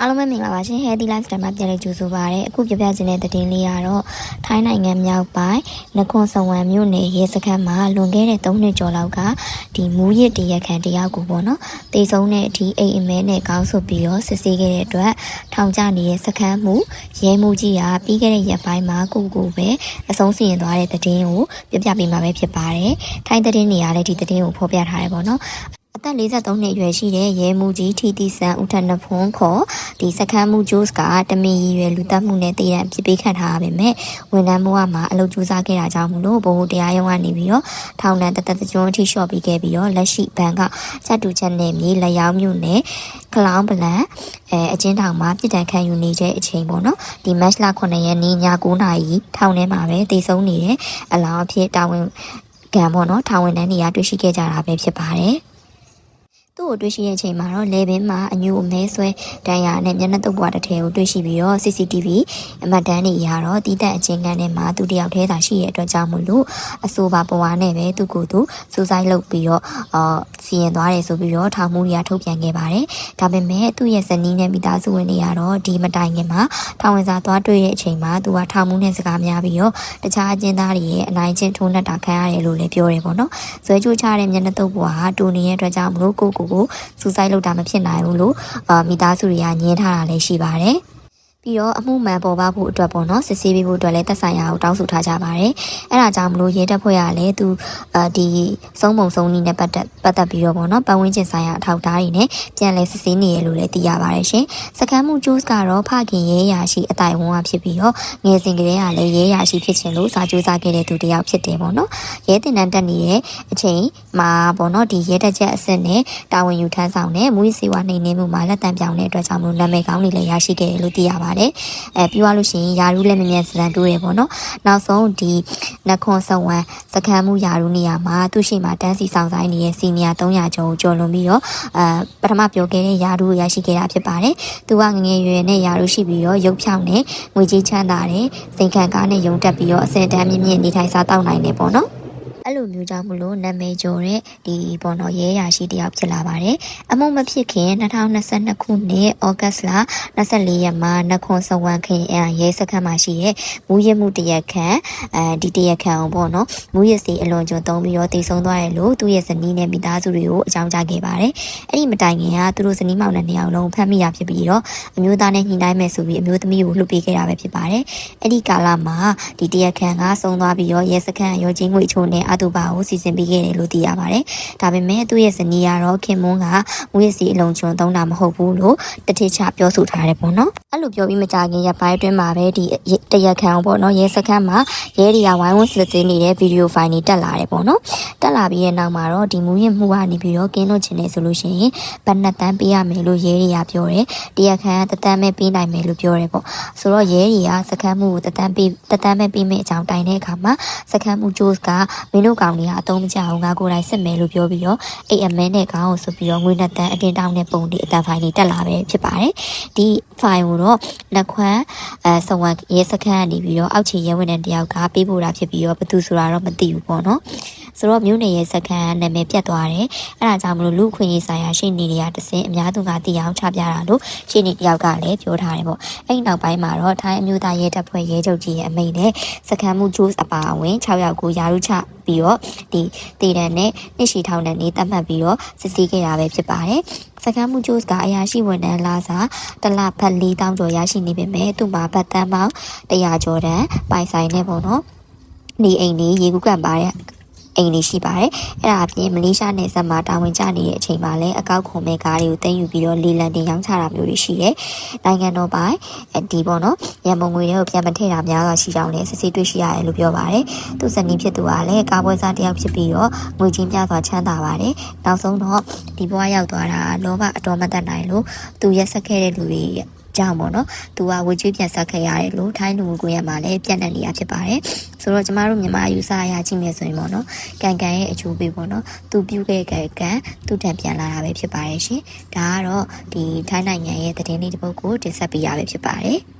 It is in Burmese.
အားလုံးပဲမင်္ဂလာပါရှင် Healthy Lifestyle မှာပြန်လည်ကြိုဆိုပါရစေအခုပြပြခြင်းတဲ့သတင်းလေးကတော့ထိုင်းနိုင်ငံမြောက်ပိုင်းနခွန်စဝမ်မြို့နယ်ရဲစခန်းမှာလွန်ခဲ့တဲ့3နှစ်ကျော်လောက်ကဒီမူရစ်တရက်ခံတယောက်ကိုပေါ့နော်တေဆုံးတဲ့အထိအိမ်အမဲနဲ့ကောင်းဆိုပြီးတော့စစ်ဆေးခဲ့တဲ့အတွက်ထောင်ကျနေတဲ့စခန်းမှုရဲမှုကြီးကပြီးခဲ့တဲ့ရက်ပိုင်းမှာကိုကိုပဲအဆုံးစီရင်သွားတဲ့သတင်းကိုပြပြပေးမှာပဲဖြစ်ပါတယ်ထိုင်းသတင်းတွေကလည်းဒီသတင်းကိုဖော်ပြထားတယ်ပေါ့နော် အသက်43နှစ်အရွယ်ရှိတဲ့ရဲမှုကြီးထီတီဆန်ဦးထနဖွန်ခေါ်ဒီစခန်းမှုဂျိုးစ်ကတမင်ရည်ရွယ်လူတက်မှုနဲ့တည်ရန်ဖြစ်ပေးခံထားရပါမယ်ဝန်ထမ်းဘဝမှာအလုပ်ကြိုးစားခဲ့တာကြောင့်မလို့ဘိုးတရားရုံးကနေပြီးတော့ထောင်ဒဏ်တသက်ကျွန်းအထိလျှော့ပေးခဲ့ပြီးတော့လက်ရှိဘဏ်ကစက်တူချက်နဲ့မြေလက်ရောင်းမြို့နယ်ကလောင်ပလန်အဲအချင်းထောင်မှာပြည်တံခံယူနေတဲ့အချိန်ပေါ့နော်ဒီမတ်လ9ရက်နေ့ည9နာရီထောင်ထဲမှာပဲတည်ဆုံးနေတဲ့အလောင်းအဖြစ်တာဝန်ကံပေါ့နော်ထောင်ဝင်တန်းတွေကတွေ့ရှိခဲ့ကြတာပဲဖြစ်ပါတယ် သူ့ကိုတွေ့ရှိတဲ့အချိန်မှာတော့လေဘင်းမှာအညူအမဲဆွဲတန်ရာနဲ့မျက်နှာတုပ်ပွားတစ်ထည်ကိုတွေ့ရှိပြီးတော့ CCTV အမှတ်တမ်းတွေအရတော့တီးတက်အချင်းကန်ထဲမှာသူတယောက်တည်းသာရှိတဲ့အတွက်ကြောင့်မို့လို့အဆိုပါပွားနဲ့ပဲသူ့ကိုယ်သူစူးစိုက်လုပ်ပြီးတော့အာစီရင်သွားတယ်ဆိုပြီးတော့ထောင်မှုတွေကထုတ်ပြန်ခဲ့ပါတယ်။ဒါပေမဲ့သူ့ရဲ့ဇနီးနဲ့မိသားစုဝင်တွေကတော့ဒီမတိုင်ခင်မှာထောင်ဝင်စာသွားတွေ့တဲ့အချိန်မှာသူကထောင်မှုနဲ့စကားများပြီးတော့တခြားအကျဉ်းသားတွေရဲ့အနိုင်ကျင့်ထိုးနှက်တာခံရတယ်လို့လည်းပြောတယ်ပေါ့နော်။ဇွဲကျိုးချတဲ့မျက်နှာတုပ်ပွားဟာတူနေတဲ့အတွက်ကြောင့်မလို့ကိုယ့်ကိုယ်ကိုစူးစိုက်လုပ်တာမဖြစ်နိုင်ဘူးလို့အာမိသားစုတွေကညင်းထားတာလည်းရှိပါတယ် ပြီးတော့အမှုမှန်ပေါ်ပေါက်ဖို့အတွက်ပေါ့နော်စစ်ဆေးပေးဖို့အတွက်လည်းသက်ဆိုင်ရာကိုတောင်းဆိုထားကြပါတယ်။အဲဒါကြောင့်မလို့ရဲတပ်ဖွဲ့ကလည်းသူအာဒီစုံပုံစုံနီးနဲ့ပတ်သက်ပတ်သက်ပြီးတော့ပေါ့နော်ပတ်ဝန်းကျင်ဆိုင်ရာအထောက်အထားတွေနဲ့ပြန်လည်စစ်ဆေးနေရလို့လည်းသိရပါတယ်ရှင်။စကမ်းမှုကျိုးစ်ကတော့ဖခင်ရဲရာရှိအတိုင်ဝန်ကဖြစ်ပြီးတော့ငယ်စဉ်ကတည်းကလည်းရဲရာရှိဖြစ်ခြင်းလို့စာကြိုးစားခဲ့တဲ့သူတစ်ယောက်ဖြစ်တယ်ပေါ့နော်။ရဲတင်တန်းတက်နေတဲ့အချိန်မှာပေါ့နော်ဒီရဲတက်ချက်အဆင့်နဲ့တာဝန်ယူထမ်းဆောင်တဲ့မူရစီဝါနှိမ်နှင်းမှုမှာလက်တံပြောင်းတဲ့အတွက်ကြောင့်မလို့နာမည်ကောင်းတွေလည်းရရှိခဲ့တယ်လို့သိရပါတယ်။အဲပြီးသွားလို့ရှိရင်ယာရုလည်းမြင်မြန်စံတိုးတယ်ပေါ့နော်။နောက်ဆုံးဒီနခွန်ဆဝမ်စကမ်းမှုယာရုနေရာမှာသူ့ရှိမှတန်းစီဆောင်ဆိုင်နေတဲ့စီနီယာ300ကျော်ကိုကျော်လွန်ပြီးတော့အဲပထမပြောခဲ့တဲ့ယာရုကိုရရှိခဲ့တာဖြစ်ပါတယ်။သူကငငယ်ရွယ်နဲ့ယာရုရှိပြီးတော့ရုပ်ဖြောင်းနဲ့ငွေကြီးချမ်းသာတဲ့စိန်ခံကားနဲ့ယုံတက်ပြီးတော့အစင်တန်းမြင့်မြင့်နေထိုင်စားတောက်နိုင်တယ်ပေါ့နော်။ အဲ့လိုမျိုးကြောင့်မလို့နာမည်ကျော်တဲ့ဒီပေါ်တော့ရဲရာရှိတယောက်ဖြစ်လာပါတယ်။အမှုမဖြစ်ခင်2022ခုနှစ်ဩဂတ်စ်လ24ရက်မှာနခွန်စဝမ်ခင်အရဲစခန်းမှာရှိတဲ့မူရမှုတရက်ခန့်အဲဒီတရက်ခန့်အောင်ပေါ့နော်မူရစီအလွန်ကျွံသုံးပြီးတော့တည်ဆုံသွားတယ်လို့သူ့ရဲ့ဇနီးနဲ့မိသားစုတွေကိုအကြောင်းကြားခဲ့ပါတယ်။အဲ့ဒီမတိုင်ခင်ကသူတို့ဇနီးမောင်နှံနှစ်ယောက်လုံးဖမ်းမိရဖြစ်ပြီးတော့အမျိုးသားနဲ့ညှိနှိုင်းမယ်ဆိုပြီးအမျိုးသမီးကိုလှုပ်ပေးခဲ့တာပဲဖြစ်ပါတယ်။အဲ့ဒီကာလမှာဒီတရက်ခန့်ကဆုံးသွားပြီးတော့ရဲစခန်းရောချင်းငွေချိုးနဲ့အတူပါကိုစီစဉ်ပေးခဲ့တယ်လို့သိရပါတယ်။ဒါပေမဲ့သူ့ရဲ့ဇနီးကတော့ခင်မွန်းကမူရစီအလုံးကျွန်းသုံးတာမဟုတ်ဘူးလို့တတိချပြောဆိုထားတယ်ပေါ့နော်။အဲ့လိုပြောပြီးမကြခင်ရပိုင်းအတွင်းမှာပဲဒီတရက်ခန့်ပေါ့နော်ရဲစခန်းမှာရဲတွေကဝိုင်းဝန်းစစ်ဆေးနေတဲ့ဗီဒီယိုဖိုင်တွေတက်လာတယ်ပေါ့နော်။တက်လာပြီးရဲ့နောက်မှာတော့ဒီမူရမှုကနေပြီးတော့ကင်းလို့ချင်နေဆိုလို့ရှိရင်ဗတ်နှစ်တန်းပေးရမယ်လို့ရဲတွေကပြောတယ်။တရက်ခန့်ကတတန်းမဲ့ပေးနိုင်မယ်လို့ပြောတယ်ပေါ့။ဆိုတော့ရဲတွေကစခန်းမှုကိုတတန်းပေးတတန်းမဲ့ပေးမယ့်အကြောင်းတိုင်တဲ့အခါမှာစခန်းမှုဂျိုးစ်ကမင်းတို့ကောင်တွေကအသုံးမကျအောင်ငါကိုယ်တိုင်စစ်မယ်လို့ပြောပြီးတော့အိတ်အမဲနဲ့ကောင်းအောင်ဆိုပြီးတော့ငွေနှစ်တန်းအတင်းတောင်းတဲ့ပုံတွေအတန်ဖိုင်တွေတက်လာပဲဖြစ်ပါတယ်။ဒီဖိုင်ကိုတော့နှခွန်းအဲစဝမ်ရဲစခန်းကနေပြီးတော့အောက်ခြေရဲဝင်တဲ့တယောက်ကပေးပို့တာဖြစ်ပြီးတော့ဘသူဆိုတာတော့မသိဘူးပေါ့နော်။ ဆိုတော့မြို့နယ်ရဲစခန်းနာမည်ပြတ်သွားတယ်။အဲဒါကြောင့်မလို့လူခွင့်ရေးဆိုင်ရာရှင်းနေတွေကတစင်အများသူကသိအောင်ချပြတာလို့ရှင်းနေတယောက်ကလည်းပြောထားတယ်ပေါ့။အဲဒီနောက်ပိုင်းမှာတော့ထိုင်းအမျိုးသားရဲတပ်ဖွဲ့ရဲချုပ်ကြီးရဲ့အမိန့်နဲ့စခန်းမှုဂျိုးအပါအဝင်6ယောက်ကိုယာရုချပြီးတော့ဒီတည်တံနဲ့နှစ်ရှည်ထောင်နဲ့နေတတ်မှတ်ပြီးတော့စစ်ဆေးခဲ့တာပဲဖြစ်ပါတယ်။စကမ်းမှုဂျိုးစ်ကအရာရှိဝန်ထမ်းလာစာတလဖက်၄တောင်းကျော်ရရှိနေပေမဲ့သူ့မှာဗတ်တန်းပေါင်း100ကျော်တန်းပိုင်ဆိုင်နေပေါ့နော်။ဒီအိမ်လေးရေကူးကန်ပါတဲ့ အိမ်လေးရှိပါတယ်။အဲ့ဒါအပြင်မလေးရှားနယ်စပ်မှာတာဝန်ကျနေတဲ့အချိန်မှာလည်းအကောက်ခွန်မဲ့ကားတွေကိုတင်ယူပြီးတော့လေလံတင်ရောင်းချတာမျိုးတွေရှိတယ်။နိုင်ငံတော်ပိုင်ဒီပေါ့နော်ရန်ပုံငွေတွေကိုပြန်မထည့်တာများစွာရှိကြောင်းလည်းစစ်ဆေးတွေ့ရှိရတယ်လို့ပြောပါတယ်။သူ့ဇနီးဖြစ်သူကလည်းကာပွဲစားတစ်ယောက်ဖြစ်ပြီးတော့ငွေချင်းပြသွားချမ်းသာပါတယ်။နောက်ဆုံးတော့ဒီဘဝရောက်သွားတာလောဘအတော်မတတ်နိုင်လို့သူရက်ဆက်ခဲ့တဲ့လူတွေ ကြောင့်ပေါ့နော်။သူကဝေကျွေးပြန်ဆက်ခဲ့ရတယ်လို့ထိုင်းလူမှုကွန်ရက်မှာလည်းပြန့်နှံ့နေရဖြစ်ပါတယ်။ဆိုတော့ကျမတို့မြန်မာယူဆအရာကြည့်မယ်ဆိုရင်ပေါ့နော်။ကန်ကန်ရဲ့အကျိုးပေးပေါ့နော်။သူပြုတ်ခဲ့တဲ့ကန်သူ့တံပြန်လာတာပဲဖြစ်ပါတယ်ရှင်။ဒါကတော့ဒီထိုင်းနိုင်ငံရဲ့သတင်းလေးတစ်ပုဒ်ကိုတင်ဆက်ပေးရပဲဖြစ်ပါတယ်။